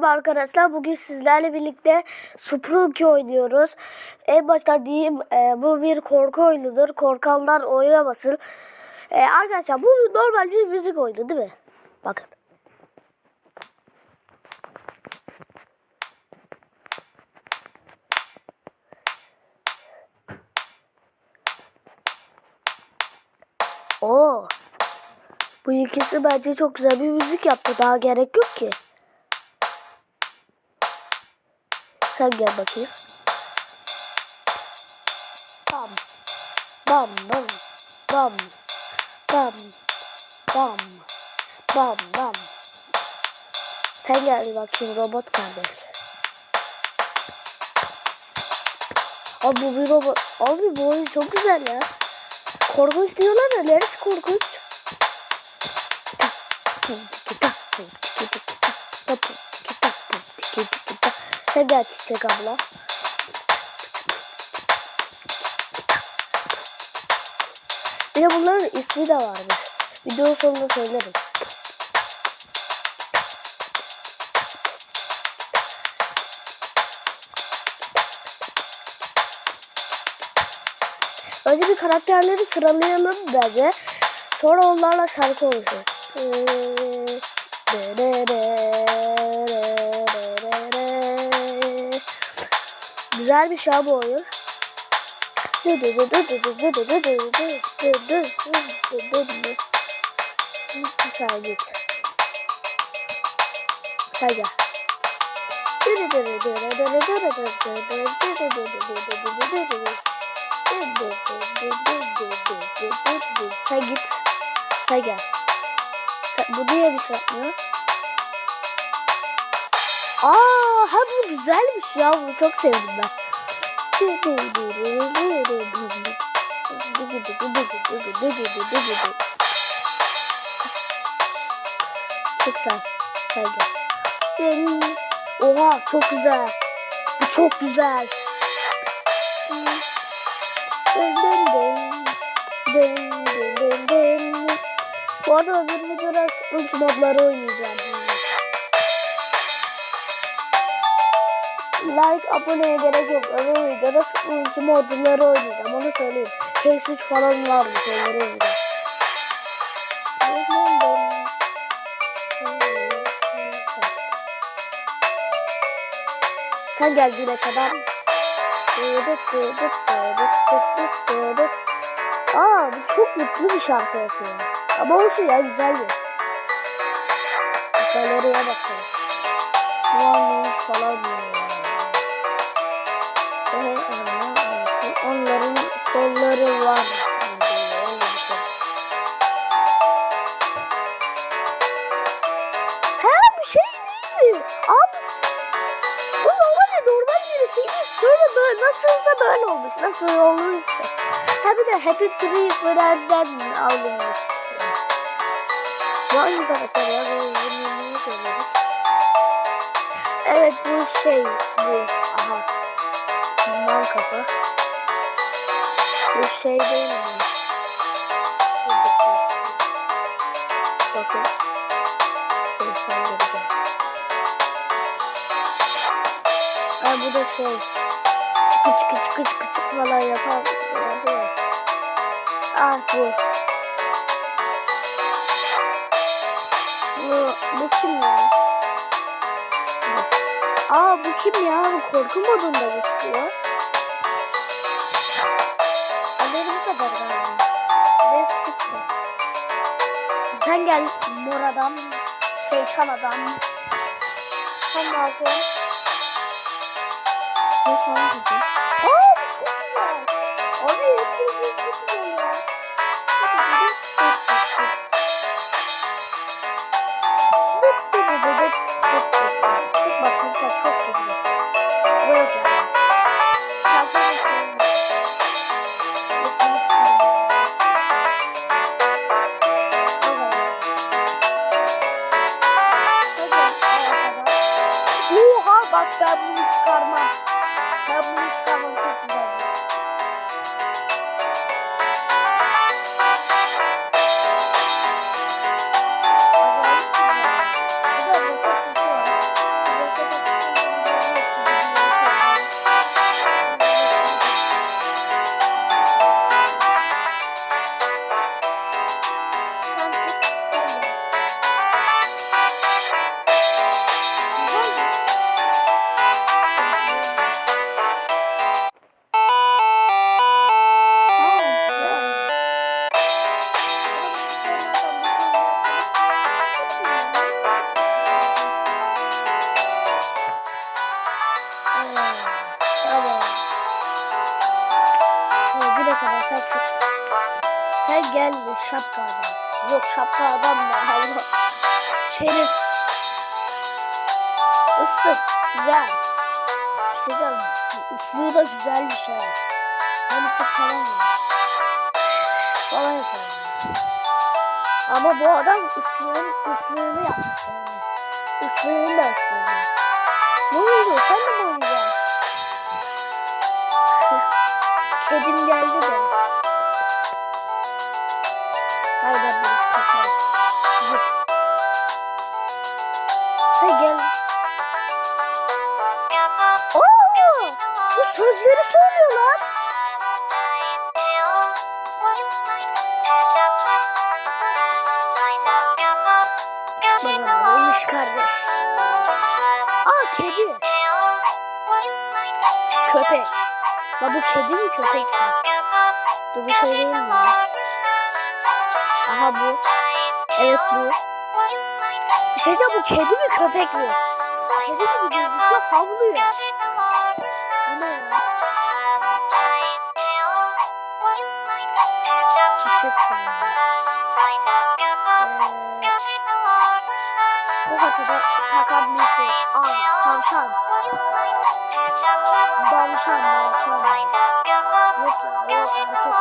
Merhaba arkadaşlar. Bugün sizlerle birlikte Spelunky oynuyoruz. En başta diyeyim e, bu bir korku oyunudur. Korkanlar oynamasın. E, arkadaşlar bu normal bir müzik oyunu değil mi? Bakın. Oo. Bu ikisi bence çok güzel bir müzik yaptı. Daha gerek yok ki. Sen gel bakayım. Bam. Bam bam. Bam. Bam. Bam. Bam bam. Sen gel bakayım robot kardeş. Abi bu bir robot. Abi bu oyun çok güzel ya. Korkunç diyorlar da neresi korkunç? Sen gel çiçek abla. Bir de bunların ismi de varmış. Video sonunda söylerim. Önce bir karakterleri sıralayalım bence. Sonra onlarla şarkı oluşur. Güzel bir şey bu oyun. Sen git. Sen gel. Sen bu niye bir şey? Aa, ha bu güzelmiş ya. Bunu çok sevdim ben. Çok. Sen gel. Oha çok güzel. Bu çok güzel. Bu arada bir videoda Spelunky modları oynayacağım. Like, aboneye gerek yok. Öbür videoda Spelunky modları oynayacağım. Onu söyleyeyim. PS3 falan var bu şeyleri oynayacağım. Sen gel güneş adam. Aa bu çok mutlu bir şarkı yapıyor. Ama olsun ya güzel bir. Galeriye bakalım. Muammer falan diyor. Onların kolları var. He bu şey değil mi? Abi bu normal normal birisiymiş. Sonra böyle nasılsa böyle olmuş. Nasıl olmuşsa. Ha bir de Happy Tree Friend'den alınmış. Aynı karakter ya. Bunu niye söyledik? Evet bu şey bu. Kafa. Bu şey değil mi? Bakın. Sesler vereceğim. Ha bu da şey. Çıkı çıkı çıkı çıkı çıkı falan yapan. vardı ya. Ah bu. Bu, bu kim ya? Aa bu kim ya? Bu korku modunda geçiyor. Gel mor adam. Şeytan adam. Sen ne yapıyorsun? Ne sana güzel? Aa çok güzel. Abi hepsi şey çok güzel ya. Çok bakın sen çok güzel. Bak ben bunu çıkarmam. Ben bunu çıkarmam çok güzel. Bir şey diyeceğim. Islığı da güzelmiş ha. Ben falan ya. Falan yapalım. Ama bu adam ıslığın ıslığını yapmış yani. Islığın da ıslığını. Ne oldu? Sen de mi oynayacaksın? Kedim geldi de. Hayır Bu sözleri söylüyor lan. Bana olmuş kardeş. Aa kedi. Köpek. La bu kedi mi köpek mi? Dur bir şey değil mi? Aha bu. Evet bu. Bir şey de bu kedi mi köpek mi? Kedi gibi gözüküyor havlıyor. Çiçek sanırım. Tokatı takan bir şey. Aa tavşan. Davşan davşan. Yok ya o erkek o.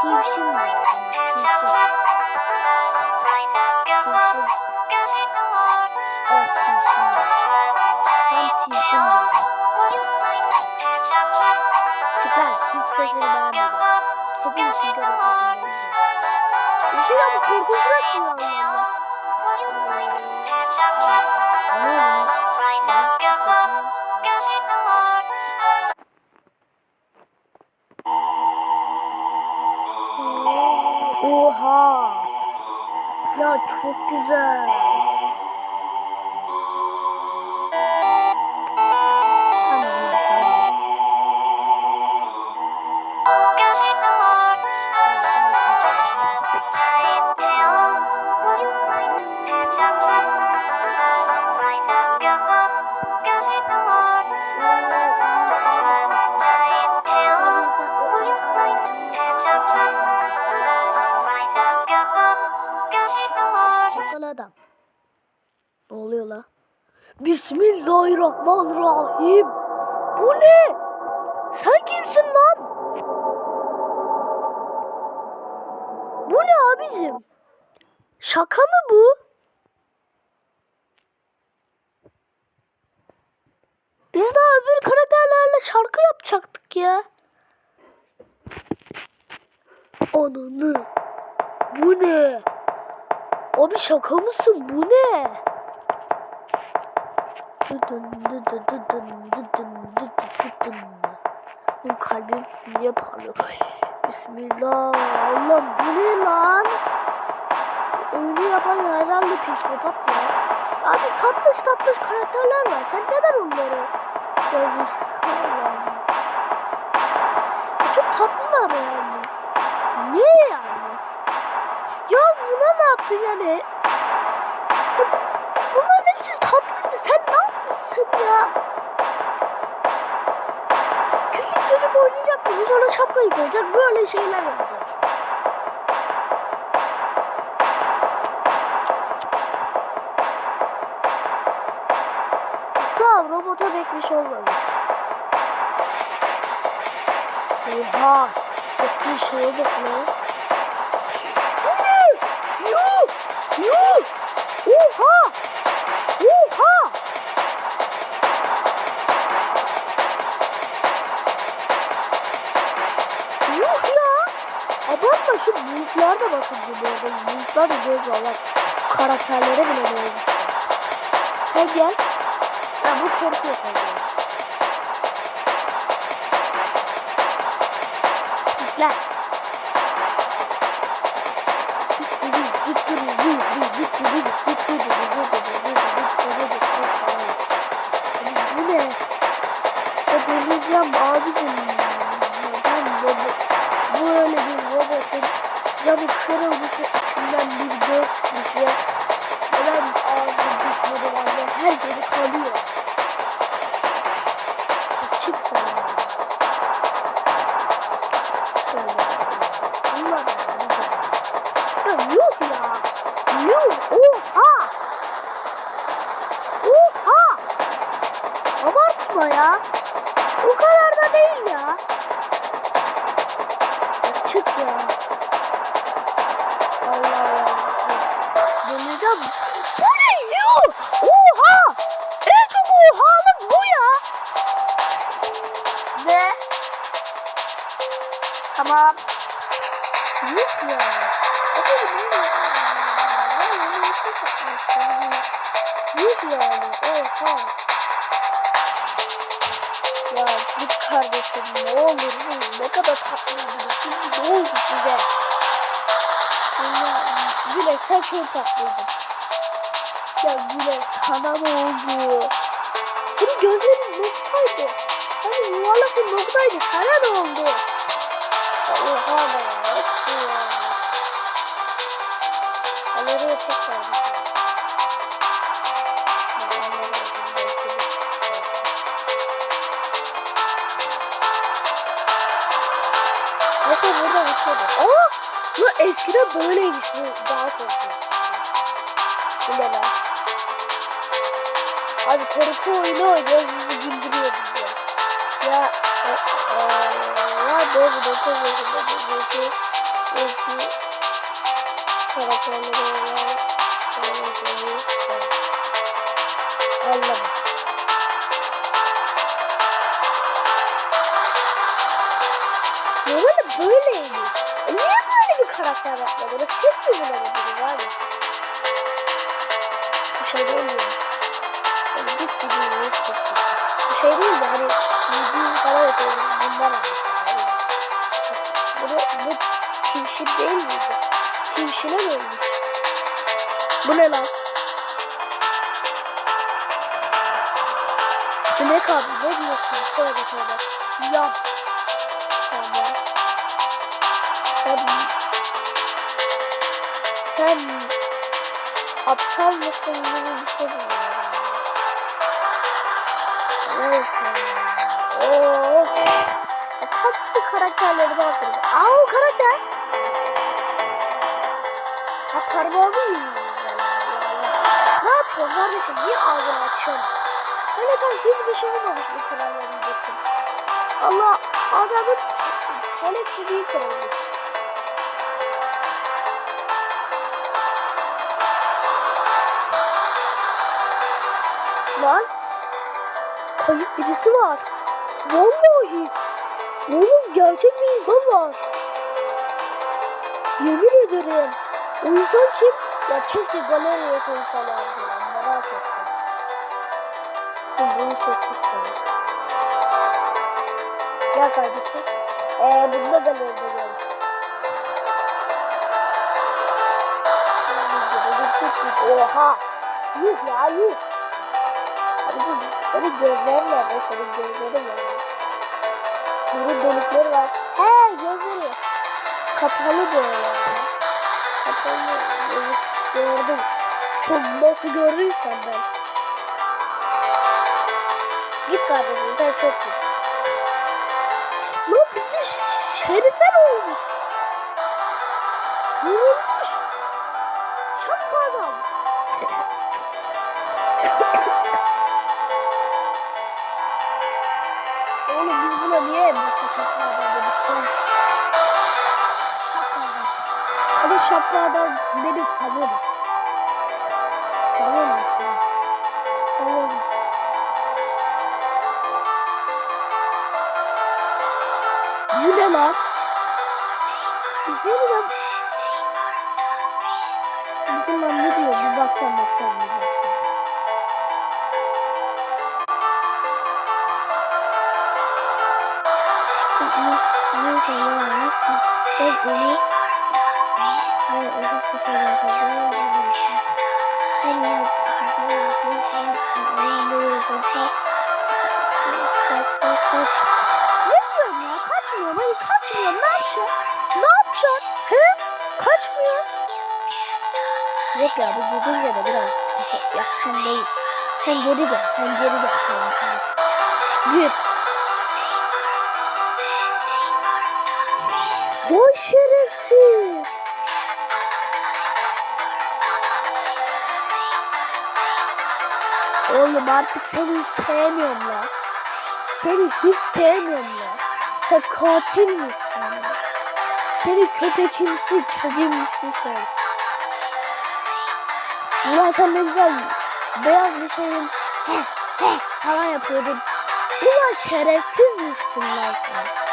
Tivşin mi? Tivşin. Tivşin. Evet tivşin. Tam tivşin buldum. Çık lan hiç sesini beğenmedim. Kedi misin görmezsin. Bir şey bu korkunç resmi Allah Allah. Oha. Ya çok güzel. Bismillahirrahmanirrahim. Bu ne? Sen kimsin lan? Bu ne abicim? Şaka mı bu? Biz daha öbür karakterlerle şarkı yapacaktık ya. Ananı. Bu ne? Abi şaka mısın? Bu ne? Benim kalbim niye parlıyor? Bismillah. Allah'ım bu ne lan? Oyunu yapan herhalde psikopat ya. Abi tatlış tatlış karakterler var. Sen neden onları? Allah'ım. Ya Çok tatlılar yani. Niye yani? Ya buna ne yaptın yani? Bu- Bunların hepsi tatlıydı. Sen ne yapmışsın ya? Küçük çocuk oynayacak gibi sonra şapkayı koyacak. Böyle şeyler yapacak. Tamam robota şey olmamış. Oha! Yaptığı şeye bak lan. Bu ne? Yuh! Yuh! Oha! Abartma şu bulutlar da bakın bu arada. Bulutlar da göz var. Karakterlere bile olmuş. Sen gel. Ya bu korkuyor sen gel. Git lan. Bu ne? Ya delireceğim abicim. Ben robot. Bu öyle bir robotun camı kırılmış ve içinden bir göz çıkmış ve neden ağzı düşmedi var her yeri kalıyor. Deneyeceğim. Bu ne ya? Oha! En çok ohalı bu ya. Ne? Tamam. Yuh ya. O da ne ya? Ben yeni bir şey yapmıştım. Yuh yani. Oha. Ya git kardeşim ne olursun ne kadar tatlıydınız. Şimdi ne oldu size? Güle sen çok tatlıydın. Ya Güle sana ne oldu? Senin gözlerin noktaydı. Senin yuvarlak bir noktaydı. Sana ne oldu? Oha be. Hepsi ya. Galeriye tekrar de- Mesela burada bir şey Bu eskiden böyleymiş. Bu daha korkunç. Bu ne lan? Abi korku oyunu oynuyoruz bizi güldürüyor bizi. Ya e, e, ya doğru 9 yaşında buradaki eski karakterleri olan karakterimiz var. Allah'ım. Normalde böyleymiş. E niye böyle bir karakter yapmaları? Ses mi bilemediniz abi? Bu şey değil mi? Yani git gidiyor, git şey değil mi? Hani yediğin falan yapıyoruz. Bundan. Yani. Bunu, bu tivşin değil miydi? Tivşine mi olmuş? Bu ne lan? Bu ne abi? Ne diyorsun? Tövbe tövbe. Yap. Tamam. Sen... Sen... Aptal mısın gibi bir şey? Neyse. Oh. Ya, tatlı karakterleri de. Aa karakter. Ha parmağımı yiyor. Ne yapıyorsun kardeşim? Niye ağzını açıyorsun? Böyle tam hiçbir şey olmamış bu kralların diyecektim. Allah adamın te- tele kemiği kırılmış. Lan kayıp birisi var. Vallahi. Oğlum gerçek bir insan var. Yemin ederim. O insan kim? Ya keşke galeriye koysalardı lan merak ettim. Bunun sesi çıkıyor. Gel kardeşim. Ee, bunu da galeride görmüştüm. Oha! Yuh ya yuh! Senin gözlerin nerede? Senin gözlerin nerede? Bunun delikleri var. He gözleri. Kapalı böyle. Kapalı. Evet, gördüm. Çok nasıl gördüysen ben. Git kardeşim sen çok git. Lan bizim şerife ne olmuş? Yorulmuş. Şapka adam. Oğlum biz buna niye en başta şapka adam dedik ya? Şapka adam. Ama şapka adam benim favorim. Favorim sen. Favorim. Bu ne lan? Bir şey mi lan? Bakın lan ne diyor? Bir bakacağım bakacağım bir bakacağım. Ne diyorsun ya? Kaçmıyor. Hayır kaçmıyor. Ne yapacaksın? Ne yapacaksın? He? Kaçmıyor. Yok ya bu dediğin yere biraz ya sen değil. Sen geri gel. Sen geri gel. Sen. Git. Vay şerefsiz. Oğlum artık seni hiç sevmiyorum la. Seni hiç sevmiyorum la. Sen katil misin ya? Seni köpekimsi, kedimsi şey. Ulan sen ne güzel beyaz bir şeyin he he falan yapıyordun. Ulan şerefsiz misin lan sen?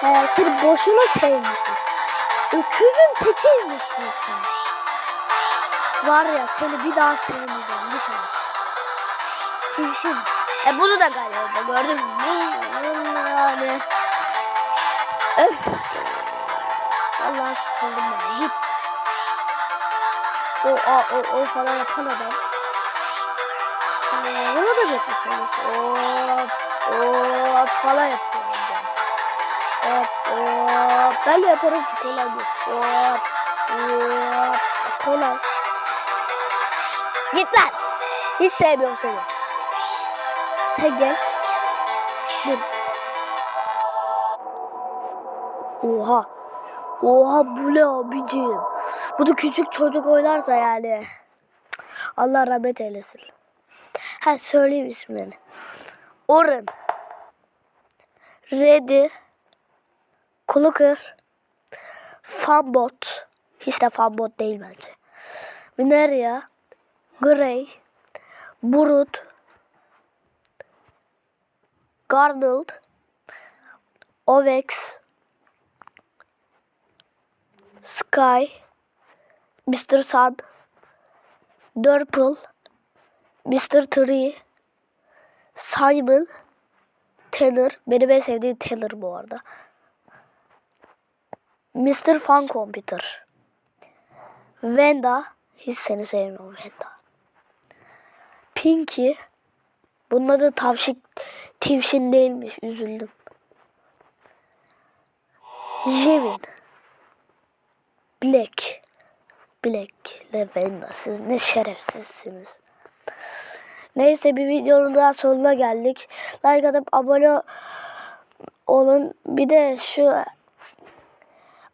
He, seni boşuna sevmişsin. Öküzün tekiymişsin sen. Var ya seni bir daha sevmeyeceğim. Artık. Tivşin. E bunu da galiba gördün mü? Bu- Yani. Öf. Vallahi sıkıldım ben. Git. O, o, o, o falan yapan adam. Ee, da gitmiş olmuş. Hop, hop falan yapıyor. Hop, hop. De yaparım ki kolay. Hop, hop. Kolay. Git lan. Hiç sevmiyorum seni. Sen gel. Dur. Oha. Oha bu ne abicim? Bu da küçük çocuk oynarsa yani. Allah rahmet eylesin. Ha söyleyeyim isimlerini. Orun. Ready. Kluker. Fambot. Hiç de Fambot değil bence. Mineria. Grey. Brut. Garnold. Ovex. Sky. Mr. Sun. Durple. Mr. Tree. Simon. Tanner. Benim en sevdiğim Tanner bu arada. Mr. Fun Computer. Venda. Hiç seni sevmiyorum Venda. Pinky. Bunun adı tavşik, tivşin değilmiş. Üzüldüm. Jevin. Black. Black. Lavenda. Siz ne şerefsizsiniz. Neyse bir videonun daha sonuna geldik. Like atıp abone olun. Bir de şu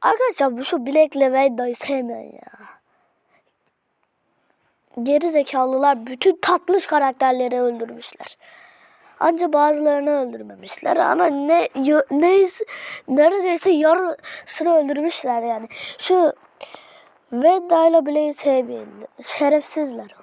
Arkadaşlar bu şu Black Lavenda'yı sevmeyin ya. Geri zekalılar bütün tatlış karakterleri öldürmüşler. Ancak bazılarını öldürmemişler ama ne neyse neredeyse yarısını öldürmüşler yani. Şu Venda ile Blake'i sevmeyin. Şerefsizler.